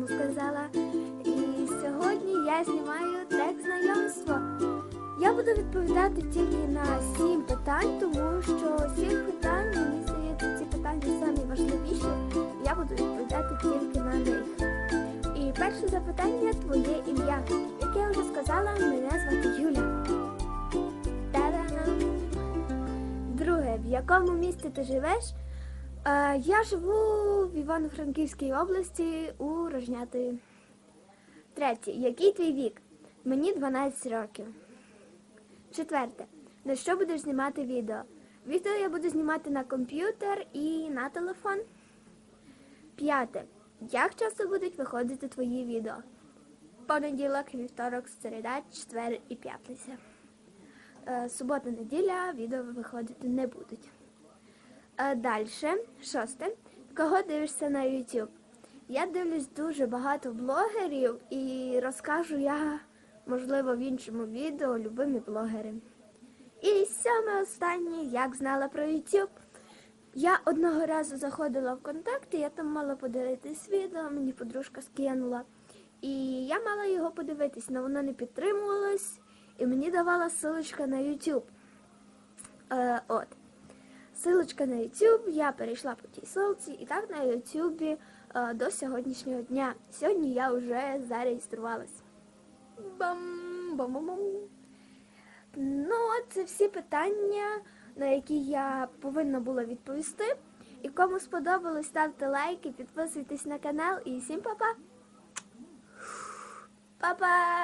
маму сказала. І сьогодні я знімаю текст знайомство. Я буду відповідати тільки на сім питань, тому що сім питань, мені здається, ці питання самі важливіші. Я буду відповідати тільки на них. І перше запитання твоє ім'я. Як я вже сказала, мене звати Юля. Та-дам! Друге, в якому місті ти живеш? Е, я живу в Івано-Франківській області у Рожнятої. Третє. Який твій вік? Мені 12 років. Четверте. На що будеш знімати відео? Відео я буду знімати на комп'ютер і на телефон. П'яте. Як часто будуть виходити твої відео? Понеділок, вівторок, середа, четвер і п'ятниця. Е, Субота, неділя відео виходити не будуть. Далі, шосте. Кого дивишся на YouTube? Я дивлюсь дуже багато блогерів і розкажу я, можливо, в іншому відео любимі блогери. І сьоме останнє, як знала про YouTube. Я одного разу заходила в контакти, я там мала подивитись відео, мені подружка скинула. І я мала його подивитись, але воно не підтримувалось, і мені давала ссылочка на YouTube. Е, от. Силочка на YouTube, я перейшла по тій ссылці, і так на YouTube е, до сьогоднішнього дня. Сьогодні я вже зареєструвалась. Бам! Бам-бам-бам. Ну, це всі питання, на які я повинна була відповісти. І кому сподобалось, ставте лайки, підписуйтесь на канал і всім па-па! Па-па!